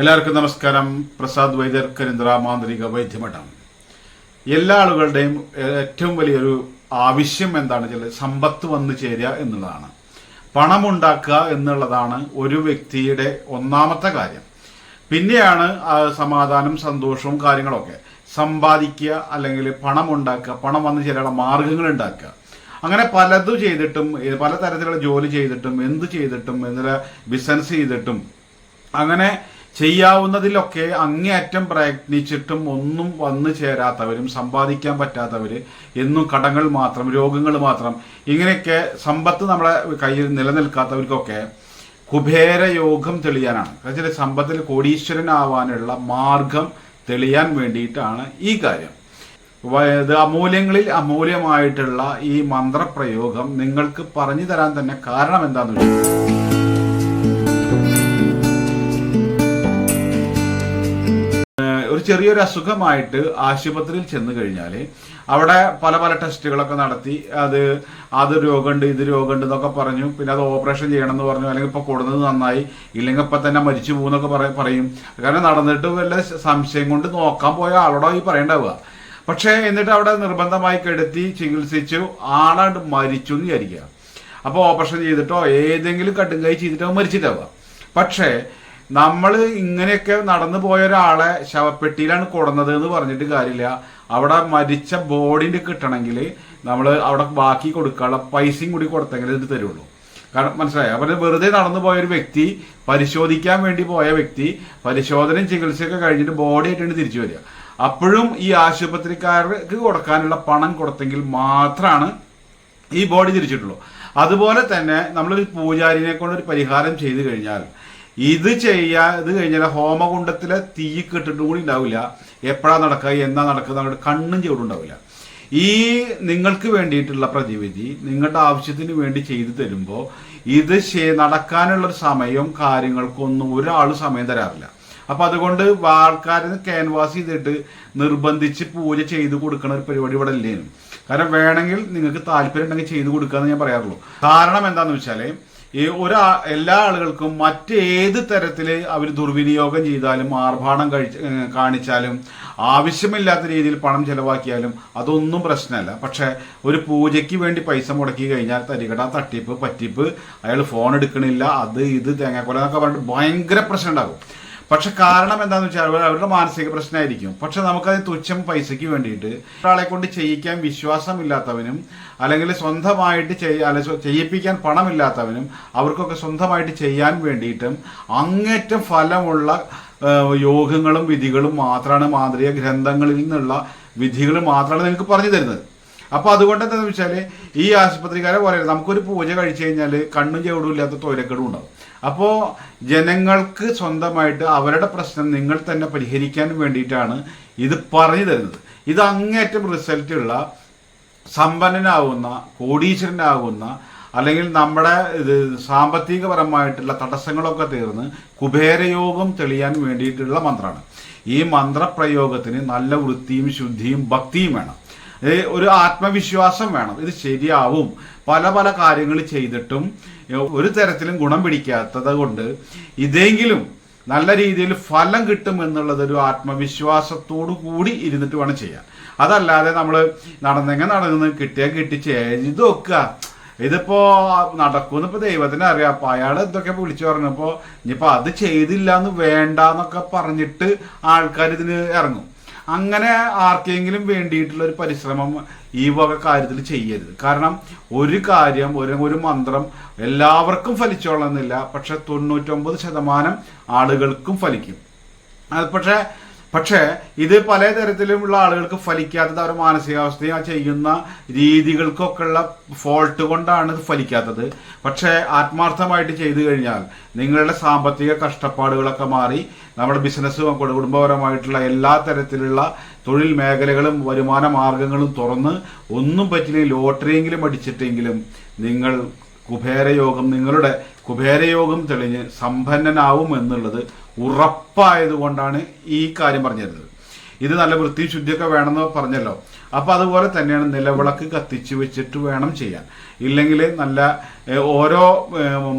എല്ലാവർക്കും നമസ്കാരം. പ്രസാദ് വൈദ്യർ കരിന്ദ്ര മാന്ത്രിക വൈദ്യമഠം. എല്ലാ ആളുകളുടെയും ഏറ്റവും വലിയൊരു ആവശ്യം എന്താണ്? വെച്ചാൽ സമ്പത്ത് വന്നു ചേരുക എന്നുള്ളതാണ്. പണമുണ്ടാക്കുക എന്നുള്ളതാണ് ഒരു വ്യക്തിയുടെ ഒന്നാമത്തെ കാര്യം. പിന്നെയാണ് സമാധാനം സന്തോഷവും കാര്യങ്ങളൊക്കെ. സമ്പാദിക്കുക അല്ലെങ്കിൽ പണം ഉണ്ടാക്കുക പണം വന്നു ചേരാനുള്ള മാർഗങ്ങൾ ഉണ്ടാക്കുക. അങ്ങനെ പലതും ചെയ്തിട്ടും പല പലതരത്തിലുള്ള ജോലി ചെയ്തിട്ടും എന്ത് ചെയ്തിട്ടും എന്നുള്ള ബിസിനസ് ചെയ്തിട്ടും അങ്ങനെ ചെയ്യാവുന്നതിലൊക്കെ അങ്ങേയറ്റം പ്രയത്നിച്ചിട്ടും ഒന്നും വന്നു ചേരാത്തവരും സമ്പാദിക്കാൻ പറ്റാത്തവര് എന്നും കടങ്ങൾ മാത്രം രോഗങ്ങൾ മാത്രം ഇങ്ങനെയൊക്കെ സമ്പത്ത് നമ്മളെ കയ്യിൽ നിലനിൽക്കാത്തവർക്കൊക്കെ കുബേര യോഗം തെളിയാനാണ്. എന്നുവെച്ചാൽ സമ്പത്തിൽ കോടീശ്വരനാവാനുള്ള മാർഗം തെളിയാൻ വേണ്ടിയിട്ടാണ് ഈ കാര്യം. അമൂല്യങ്ങളിൽ അമൂല്യമായിട്ടുള്ള ഈ മന്ത്രപ്രയോഗം നിങ്ങൾക്ക് പറഞ്ഞു തരാൻ തന്നെ കാരണം എന്താണെന്ന് വെച്ചാൽ ചെറിയൊരു അസുഖമായിട്ട് ആശുപത്രിയിൽ ചെന്ന് കഴിഞ്ഞാൽ അവിടെ പല പല ടെസ്റ്റുകളൊക്കെ നടത്തി അത് അത് രോഗമുണ്ട് ഇത് രോഗമുണ്ട് എന്നൊക്കെ പറഞ്ഞു. പിന്നെ അത് ഓപ്പറേഷൻ ചെയ്യണം എന്ന് പറഞ്ഞു. അല്ലെങ്കിൽ ഇപ്പോൾ കൊടുന്നത് നന്നായി. ഇല്ലെങ്കിൽ ഇപ്പം തന്നെ മരിച്ചു പോകുന്നൊക്കെ പറ- പറയും. കാരണം നടന്നിട്ട് വല്ല സംശയം കൊണ്ട് നോക്കാൻ പോയ ആളോടോ ഈ പറയണ്ടാവുക. പക്ഷേ എന്നിട്ട് അവിടെ നിർബന്ധമായി കെടുത്തി ചികിത്സിച്ചു. ആളാണ്ട് മരിച്ചു എന്ന് വിചാരിക്കുക. അപ്പോൾ ഓപ്പറേഷൻ ചെയ്തിട്ടോ ഏതെങ്കിലും കട്ടും കൈ ചെയ്തിട്ടോ മരിച്ചിട്ടാവുക. പക്ഷേ നമ്മൾ ഇങ്ങനെയൊക്കെ നടന്നു പോയ ഒരാളെ ശവപ്പെട്ടിയിലാണ് കൊടുന്നത് എന്ന് പറഞ്ഞിട്ട് കാര്യമില്ല. അവിടെ മരിച്ച ബോഡിന്റെ കിട്ടണമെങ്കിൽ നമ്മൾ അവിടെ ബാക്കി കൊടുക്കാനുള്ള പൈസയും കൂടി കൊടുത്തെങ്കിൽ ഇത് തരുള്ളൂ. കാരണം മനസ്സിലായി? അപ്പം വെറുതെ നടന്നു പോയ ഒരു വ്യക്തി പരിശോധിക്കാൻ വേണ്ടി പോയ വ്യക്തി പരിശോധനയും ചികിത്സയൊക്കെ കഴിഞ്ഞിട്ട് ബോഡി ആയിട്ടാണ് തിരിച്ചു വരിക. അപ്പോഴും ഈ ആശുപത്രിക്കാർക്ക് കൊടുക്കാനുള്ള പണം കൊടുത്തെങ്കിൽ മാത്രമാണ് ഈ ബോഡി തിരിച്ചിട്ടുള്ളൂ. അതുപോലെ തന്നെ നമ്മളൊരു പൂജാരിനെ കൊണ്ട് ഒരു പരിഹാരം ചെയ്തു കഴിഞ്ഞാൽ ഇത് ചെയ്യാ ഇത് കഴിഞ്ഞാൽ ഹോമകുണ്ടത്തിലെ തീ കെട്ടിട്ട് കൂടി ഉണ്ടാവില്ല. എപ്പോഴാ നടക്കുക എന്നാ നടക്കുക നമ്മുടെ കണ്ണും ചൂടുണ്ടാവില്ല ഈ നിങ്ങൾക്ക് വേണ്ടിയിട്ടുള്ള പ്രതിവിധി നിങ്ങളുടെ ആവശ്യത്തിന് വേണ്ടി ചെയ്തു തരുമ്പോൾ ഇത് നടക്കാനുള്ള സമയവും കാര്യങ്ങൾക്കൊന്നും ഒരാൾ സമയം തരാറില്ല. അപ്പൊ അതുകൊണ്ട് ആൾക്കാരെ ക്യാൻവാസ് ചെയ്തിട്ട് നിർബന്ധിച്ച് പൂജ ചെയ്ത് കൊടുക്കുന്ന ഒരു പരിപാടി ഇവിടെ ഇല്ലേനും. കാരണം വേണമെങ്കിൽ നിങ്ങൾക്ക് താല്പര്യം ഉണ്ടെങ്കിൽ ചെയ്തു കൊടുക്കാന്ന് ഞാൻ പറയാറുള്ളൂ. കാരണം എന്താണെന്ന് വെച്ചാൽ ഈ ഒരാ എല്ലാ ആളുകൾക്കും മറ്റേത് തരത്തിൽ അവർ ദുർവിനിയോഗം ചെയ്താലും ആർഭാടം കഴിച്ച് കാണിച്ചാലും ആവശ്യമില്ലാത്ത രീതിയിൽ പണം ചെലവാക്കിയാലും അതൊന്നും പ്രശ്നമല്ല. പക്ഷെ ഒരു പൂജയ്ക്ക് വേണ്ടി പൈസ മുടക്കി കഴിഞ്ഞാൽ തരികട തട്ടിപ്പ് പറ്റിപ്പ് അയാൾ ഫോൺ എടുക്കണില്ല അത് ഇത് തേങ്ങാക്കൊല എന്നൊക്കെ പറഞ്ഞിട്ട് ഭയങ്കര പ്രശ്നം ഉണ്ടാകും. പക്ഷെ കാരണം എന്താണെന്ന് വെച്ചാൽ അവരുടെ മാനസിക പ്രശ്നമായിരിക്കും. പക്ഷെ നമുക്കത് തുച്ഛം പൈസയ്ക്ക് വേണ്ടിയിട്ട്. ഒരാളെ കൊണ്ട് ചെയ്യിക്കാൻ വിശ്വാസമില്ലാത്തവനും അല്ലെങ്കിൽ സ്വന്തമായിട്ട് ചെയ്യ അല്ലെ ചെയ്യിപ്പിക്കാൻ പണമില്ലാത്തവനും അവർക്കൊക്കെ സ്വന്തമായിട്ട് ചെയ്യാൻ വേണ്ടിയിട്ടും അങ്ങേറ്റം ഫലമുള്ള യോഗങ്ങളും വിധികളും മാത്രമാണ് മാന്ത്രിക ഗ്രന്ഥങ്ങളിൽ നിന്നുള്ള വിധികൾ മാത്രമാണ് നിങ്ങൾക്ക് പറഞ്ഞു തരുന്നത്. അപ്പൊ അതുകൊണ്ട് എന്താണെന്ന് വെച്ചാൽ ഈ ആശുപത്രിക്കാരെ പോലെ നമുക്കൊരു പൂജ കഴിച്ചു കഴിഞ്ഞാൽ കണ്ണും ചെവിടും ഇല്ലാത്ത തൊയിലക്കെടും ഉണ്ടാവും. അപ്പോൾ ജനങ്ങൾക്ക് സ്വന്തമായിട്ട് അവരുടെ പ്രശ്നം നിങ്ങൾ തന്നെ പരിഹരിക്കാൻ വേണ്ടിയിട്ടാണ് ഇത് പറഞ്ഞു തരുന്നത്. ഇത് അങ്ങേറ്റം റിസൾട്ട് ഉള്ള സമ്പന്നനാകുന്ന കോടീശ്വരനാകുന്ന അല്ലെങ്കിൽ നമ്മുടെ ഇത് സാമ്പത്തികപരമായിട്ടുള്ള തടസ്സങ്ങളൊക്കെ തീർന്ന് കുബേരയോഗം തെളിയാൻ വേണ്ടിയിട്ടുള്ള മന്ത്രമാണ് ഈ മന്ത്രപ്രയോഗത്തിന് നല്ല വൃത്തിയും ശുദ്ധിയും ഭക്തിയും വേണം. ഒരു ആത്മവിശ്വാസം വേണം. ഇത് ശരിയാവും. പല പല കാര്യങ്ങൾ ചെയ്തിട്ടും ഒരു തരത്തിലും ഗുണം പിടിക്കാത്തത് കൊണ്ട് ഇതെങ്കിലും നല്ല രീതിയിൽ ഫലം കിട്ടും എന്നുള്ളത് ഒരു ആത്മവിശ്വാസത്തോടു കൂടി ഇരുന്നിട്ട് വേണം ചെയ്യാൻ. അതല്ലാതെ നമ്മൾ നടന്നെങ്കിൽ നടന്ന് കിട്ടിയാൽ കിട്ടി ചെയ്ത് വെക്കുക ഇതിപ്പോ നടക്കുമെന്ന് ഇപ്പൊ ദൈവത്തിന് അറിയാം. അപ്പൊ അയാൾ എന്തൊക്കെ വിളിച്ചു പറഞ്ഞപ്പോ ഇനിയിപ്പോ അത് ചെയ്തില്ല എന്ന് വേണ്ട എന്നൊക്കെ പറഞ്ഞിട്ട് ആൾക്കാർ ഇതിന് ഇറങ്ങും. അങ്ങനെ ആർക്കെങ്കിലും വേണ്ടിയിട്ടുള്ള ഒരു പരിശ്രമം ഈ വക കാര്യത്തിൽ ചെയ്യരുത്. കാരണം ഒരു കാര്യം ഒരു ഒരു മന്ത്രം എല്ലാവർക്കും ഫലിച്ചോളന്നില്ല പക്ഷെ തൊണ്ണൂറ്റൊമ്പത് ശതമാനം ആളുകൾക്കും ഫലിക്കും. പക്ഷേ പക്ഷേ ഇത് പല തരത്തിലുമുള്ള ആളുകൾക്ക് ഫലിക്കാത്തത് അവരുടെ മാനസികാവസ്ഥയും ചെയ്യുന്ന രീതികൾക്കൊക്കെ ഉള്ള ഫോൾട്ട് കൊണ്ടാണ് ഇത് ഫലിക്കാത്തത്. പക്ഷേ ആത്മാർത്ഥമായിട്ട് ചെയ്തു കഴിഞ്ഞാൽ നിങ്ങളുടെ സാമ്പത്തിക കഷ്ടപ്പാടുകളൊക്കെ മാറി നമ്മുടെ ബിസിനസ് കുടുംബപരമായിട്ടുള്ള എല്ലാ തരത്തിലുള്ള തൊഴിൽ മേഖലകളും വരുമാന മാർഗങ്ങളും തുറന്ന് ഒന്നും പറ്റില്ലെങ്കിൽ ലോട്ടറിയെങ്കിലും അടിച്ചിട്ടെങ്കിലും നിങ്ങൾ കുബേരയോഗം നിങ്ങളുടെ കുബേരയോഗം തെളിഞ്ഞ് സമ്പന്നനാവും എന്നുള്ളത് ഉറപ്പായതുകൊണ്ടാണ് ഈ കാര്യം പറഞ്ഞിരുന്നത്. ഇത് നല്ല വൃത്തി ശുദ്ധിയൊക്കെ വേണമെന്ന് പറഞ്ഞല്ലോ. അപ്പൊ അതുപോലെ തന്നെയാണ് നിലവിളക്ക് കത്തിച്ച് വെച്ചിട്ട് വേണം ചെയ്യാൻ. ഇല്ലെങ്കിൽ നല്ല ഓരോ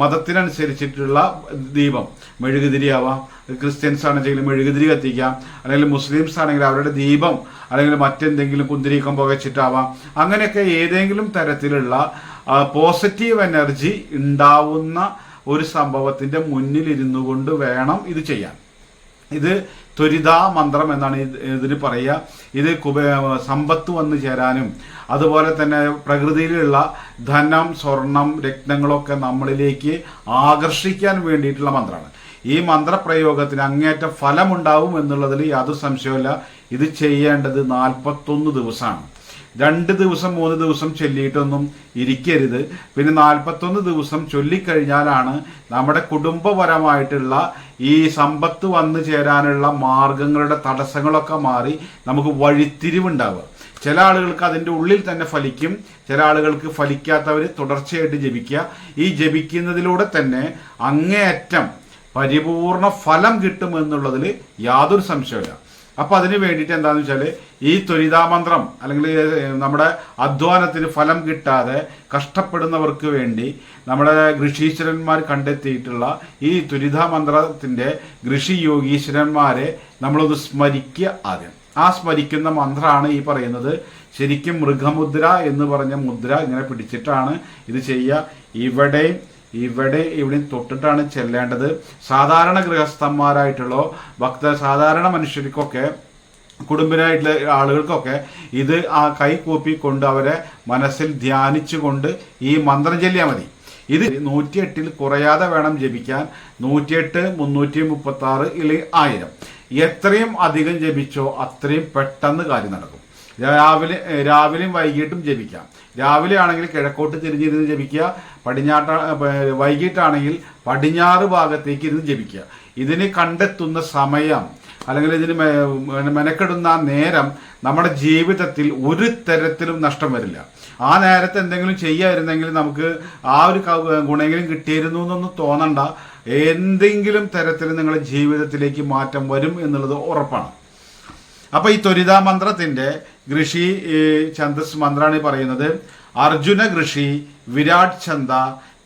മതത്തിനനുസരിച്ചിട്ടുള്ള ദീപം മെഴുകുതിരി ആവാം ക്രിസ്ത്യൻസ് ആണെങ്കിൽ മെഴുകുതിരി കത്തിക്കാം. അല്ലെങ്കിൽ മുസ്ലിംസ് ആണെങ്കിൽ അവരുടെ ദീപം അല്ലെങ്കിൽ മറ്റെന്തെങ്കിലും കുന്തിരീക്കം പുകച്ചിട്ടാവാം അങ്ങനെയൊക്കെ ഏതെങ്കിലും തരത്തിലുള്ള പോസിറ്റീവ് എനർജി ഉണ്ടാവുന്ന ഒരു സംഭവത്തിന്റെ മുന്നിൽ ഇരുന്നു കൊണ്ട് വേണം ഇത് ചെയ്യാൻ. ഇത് ത്വരിതാ മന്ത്രം എന്നാണ് ഇത് ഇതിന് പറയുക. ഇത് കുബ സമ്പത്ത് വന്നു ചേരാനും അതുപോലെ തന്നെ പ്രകൃതിയിലുള്ള ധനം സ്വർണം രത്നങ്ങളൊക്കെ നമ്മളിലേക്ക് ആകർഷിക്കാൻ വേണ്ടിയിട്ടുള്ള മന്ത്രമാണ്. ഈ മന്ത്രപ്രയോഗത്തിന് അങ്ങേറ്റ ഫലമുണ്ടാവും എന്നുള്ളതിൽ യാതൊരു സംശയമില്ല ഇത് ചെയ്യേണ്ടത് നാൽപ്പത്തൊന്ന് ദിവസമാണ്. രണ്ട് ദിവസം മൂന്ന് ദിവസം ചൊല്ലിയിട്ടൊന്നും ഇരിക്കരുത്. പിന്നെ നാൽപ്പത്തൊന്ന് ദിവസം ചൊല്ലിക്കഴിഞ്ഞാലാണ് നമ്മുടെ കുടുംബപരമായിട്ടുള്ള ഈ സമ്പത്ത് വന്നു ചേരാനുള്ള മാർഗങ്ങളുടെ തടസ്സങ്ങളൊക്കെ മാറി നമുക്ക് വഴിത്തിരിവുണ്ടാവുക. ചില ആളുകൾക്ക് അതിന്റെ ഉള്ളിൽ തന്നെ ഫലിക്കും. ചില ആളുകൾക്ക് ഫലിക്കാത്തവർ തുടർച്ചയായിട്ട് ജപിക്കുക. ഈ ജപിക്കുന്നതിലൂടെ തന്നെ അങ്ങേയറ്റം പരിപൂർണ ഫലം കിട്ടുമെന്നുള്ളതിൽ യാതൊരു സംശയമില്ല അപ്പൊ അതിന് വേണ്ടിയിട്ട് എന്താണെന്ന് വെച്ചാൽ ഈ ത്വരിതാമന്ത്രം അല്ലെങ്കിൽ നമ്മുടെ അധ്വാനത്തിന് ഫലം കിട്ടാതെ കഷ്ടപ്പെടുന്നവർക്ക് വേണ്ടി നമ്മുടെ ഋഷീശ്വരന്മാർ കണ്ടെത്തിയിട്ടുള്ള ഈ ത്വരിതാമന്ത്രത്തിന്റെ ഋഷി യോഗീശ്വരന്മാരെ നമ്മളൊന്ന് സ്മരിക്കുക ആദ്യം. ആ സ്മരിക്കുന്ന മന്ത്രമാണ് ഈ പറയുന്നത് ശരിക്കും മൃഗമുദ്ര എന്ന് പറഞ്ഞ മുദ്ര ഇങ്ങനെ പിടിച്ചിട്ടാണ് ഇത് ചെയ്യുക. ഇവിടെയും ഇവിടെ ഇവിടെ തൊട്ടിട്ടാണ് ചെല്ലേണ്ടത്. സാധാരണ ഗൃഹസ്ഥന്മാരായിട്ടുള്ള ഭക്ത സാധാരണ മനുഷ്യർക്കൊക്കെ കുടുംബനായിട്ടുള്ള ആളുകൾക്കൊക്കെ ഇത് ആ കൈ കൂപ്പിക്കൊണ്ട് അവരെ മനസ്സിൽ ധ്യാനിച്ചുകൊണ്ട് ഈ മന്ത്രം ചൊല്ലിയാൽ മതി. ഇത് നൂറ്റിയെട്ടിൽ കുറയാതെ വേണം ജപിക്കാൻ. നൂറ്റിയെട്ട് മുന്നൂറ്റി മുപ്പത്തി ആറ് ഇല്ലെങ്കിൽ ആയിരം. എത്രയും അധികം ജപിച്ചോ അത്രയും പെട്ടെന്ന് കാര്യം നടക്കും. രാവിലെ രാവിലെയും വൈകിട്ടും ജപിക്കാം. രാവിലെ ആണെങ്കിൽ കിഴക്കോട്ട് തിരിഞ്ഞിരുന്ന് ജപിക്കുക. പടിഞ്ഞാട്ട വൈകിട്ടാണെങ്കിൽ പടിഞ്ഞാറ് ഭാഗത്തേക്ക് ഇരുന്ന് ജപിക്കുക. ഇതിന് കണ്ടെത്തുന്ന സമയം അല്ലെങ്കിൽ ഇതിന് മെനക്കെടുന്ന നേരം നമ്മുടെ ജീവിതത്തിൽ ഒരു തരത്തിലും നഷ്ടം വരില്ല. ആ നേരത്തെ എന്തെങ്കിലും ചെയ്യായിരുന്നെങ്കിൽ നമുക്ക് ആ ഒരു ഗുണമെങ്കിലും കിട്ടിയിരുന്നു എന്നൊന്നും തോന്നണ്ട. എന്തെങ്കിലും തരത്തിൽ നിങ്ങളുടെ ജീവിതത്തിലേക്ക് മാറ്റം വരും എന്നുള്ളത് ഉറപ്പാണ്. അപ്പൊ ഈ ത്വരിതാ മന്ത്രത്തിന്റെ ഋഷി ഛന്ദസ് മന്ത്രമാണ് ഈ പറയുന്നത്. അർജുന ഋഷി വിരാട് ഛന്ദ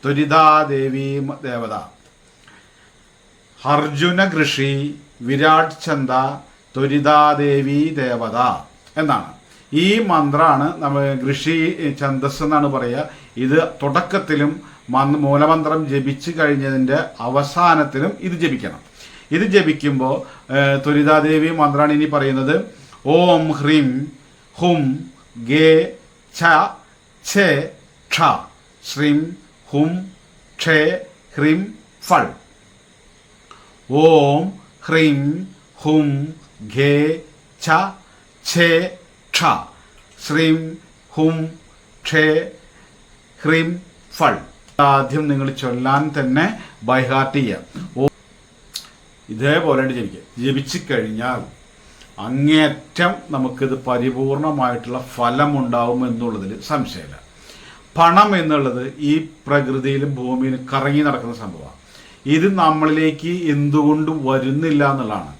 ത്വരിതാദേവി ദേവി ദേവത. അർജുന ഋഷി വിരാട് ഛന്ദ ത്വരിതാദേവി ദേവത എന്നാണ്. ഈ മന്ത്രമാണ് നമ്മൾ ഋഷി ഛന്ദസ് എന്നാണ് പറയുക. ഇത് തുടക്കത്തിലും മൂലമന്ത്രം ജപിച്ചു കഴിഞ്ഞതിന്റെ അവസാനത്തിലും ഇത് ജപിക്കണം. ഇത് ജപിക്കുമ്പോൾ ത്വരിതാദേവി മന്ത്രാണിനി പറയുന്നത് ഓം ഹ്രീം ഹും ഗേ ഛ ഛേ ക്ഷ ശ്രീം ഹും ക്ഷേ ഹ്രീം ഫൾ. ഓം ഹ്രീം ഹും ഘേ ഛ ഛേ ക്ഷ ശ്രീം ഹും ക്ഷേ ഹ്രീം ഫൾ. ആദ്യം നിങ്ങൾ ചൊല്ലാൻ തന്നെ ബൈഹാർട്ട് ചെയ്യാം. ഇതേപോലെ ജപിക്കുക ജപിച്ചു കഴിഞ്ഞാൽ അങ്ങേറ്റം നമുക്കിത് പരിപൂർണമായിട്ടുള്ള ഫലമുണ്ടാവും എന്നുള്ളതിൽ സംശയമില്ല. പണം എന്നുള്ളത് ഈ പ്രകൃതിയിലും ഭൂമിയിലും കറങ്ങി നടക്കുന്ന സംഭവമാണ്. ഇത് നമ്മളിലേക്ക് എന്തുകൊണ്ട് വരുന്നില്ല എന്നുള്ളതാണ്.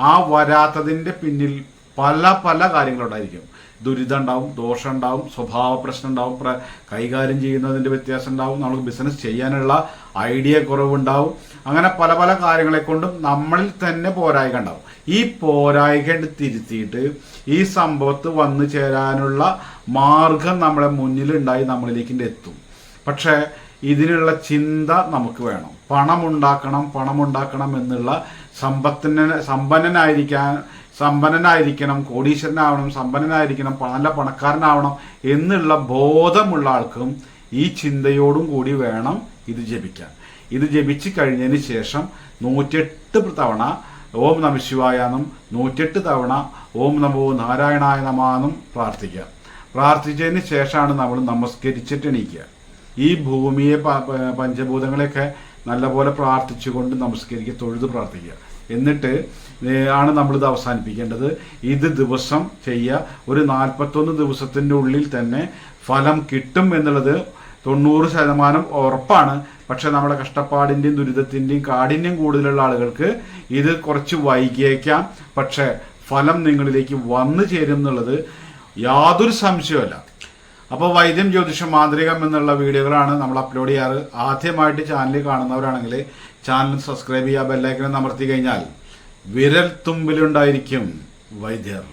ആ വരാത്തതിന്റെ പിന്നിൽ പല പല കാര്യങ്ങളുണ്ടായിരിക്കും. ദുരിതം ഉണ്ടാവും ദോഷം ഉണ്ടാവും സ്വഭാവ പ്രശ്നം ഉണ്ടാവും കൈകാര്യം ചെയ്യുന്നതിന്റെ വ്യത്യാസം ഉണ്ടാവും നമുക്ക് ബിസിനസ് ചെയ്യാനുള്ള ഐഡിയ കുറവുണ്ടാവും. അങ്ങനെ പല പല കാര്യങ്ങളെ കൊണ്ടും നമ്മളിൽ തന്നെ പോരായ്ക ഉണ്ടാവും. ഈ പോരായ്ക തിരുത്തിയിട്ട് ഈ സംഭവത്ത് വന്നു ചേരാനുള്ള മാർഗം നമ്മളെ മുന്നിലുണ്ടായി നമ്മളിലേക്ക് എത്തും. പക്ഷേ ഇതിനുള്ള ചിന്ത നമുക്ക് വേണം. പണമുണ്ടാക്കണം പണമുണ്ടാക്കണം എന്നുള്ള സമ്പത്തിന് സമ്പന്നനായിരിക്കാൻ സമ്പന്നനായിരിക്കണം കോടീശ്വരനാവണം സമ്പന്നനായിരിക്കണം നല്ല പണക്കാരനാവണം എന്നുള്ള ബോധമുള്ള ആൾക്കും ഈ ചിന്തയോടും കൂടി വേണം ഇത് ജപിക്കാൻ. ഇത് ജപിച്ചു കഴിഞ്ഞതിന് ശേഷം നൂറ്റെട്ട് തവണ ഓം നമ ശിവായെന്നും നൂറ്റെട്ട് തവണ ഓം നമോ നാരായണായ നമാന്നും പ്രാർത്ഥിക്കുക. പ്രാർത്ഥിച്ചതിന് ശേഷമാണ് നമ്മൾ നമസ്കരിച്ചിട്ട് എണീക്കുക ഈ ഭൂമിയെ പഞ്ചഭൂതങ്ങളെയൊക്കെ നല്ലപോലെ പ്രാർത്ഥിച്ചുകൊണ്ട് നമസ്കരിക്കുക തൊഴുത് പ്രാർത്ഥിക്കുക. എന്നിട്ട് ആണ് നമ്മളിത് അവസാനിപ്പിക്കേണ്ടത്. ഇത് ദിവസം ചെയ്യുക. ഒരു നാൽപ്പത്തൊന്ന് ദിവസത്തിന്റെ ഉള്ളിൽ തന്നെ ഫലം കിട്ടും എന്നുള്ളത് തൊണ്ണൂറ് ശതമാനം ഉറപ്പാണ്. പക്ഷെ നമ്മുടെ കഷ്ടപ്പാടിന്റെയും ദുരിതത്തിന്റെയും കാഠിന്യം കൂടുതലുള്ള ആളുകൾക്ക് ഇത് കുറച്ച് വൈകിയേക്കാം. പക്ഷേ ഫലം നിങ്ങളിലേക്ക് വന്നു ചേരും എന്നുള്ളത് യാതൊരു സംശയമല്ല അപ്പോൾ വൈദ്യം ജ്യോതിഷം മാന്ത്രികം എന്നുള്ള വീഡിയോകളാണ് നമ്മൾ അപ്ലോഡ് ചെയ്യാറ്. ആദ്യമായിട്ട് ചാനൽ കാണുന്നവരാണെങ്കിൽ ചാനൽ സബ്സ്ക്രൈബ് ചെയ്യുക ബെല്ലൈക്കൻ അമർത്തി കഴിഞ്ഞാൽ വിരൽ തുമ്പിലുണ്ടായിരിക്കും വൈദ്യർ.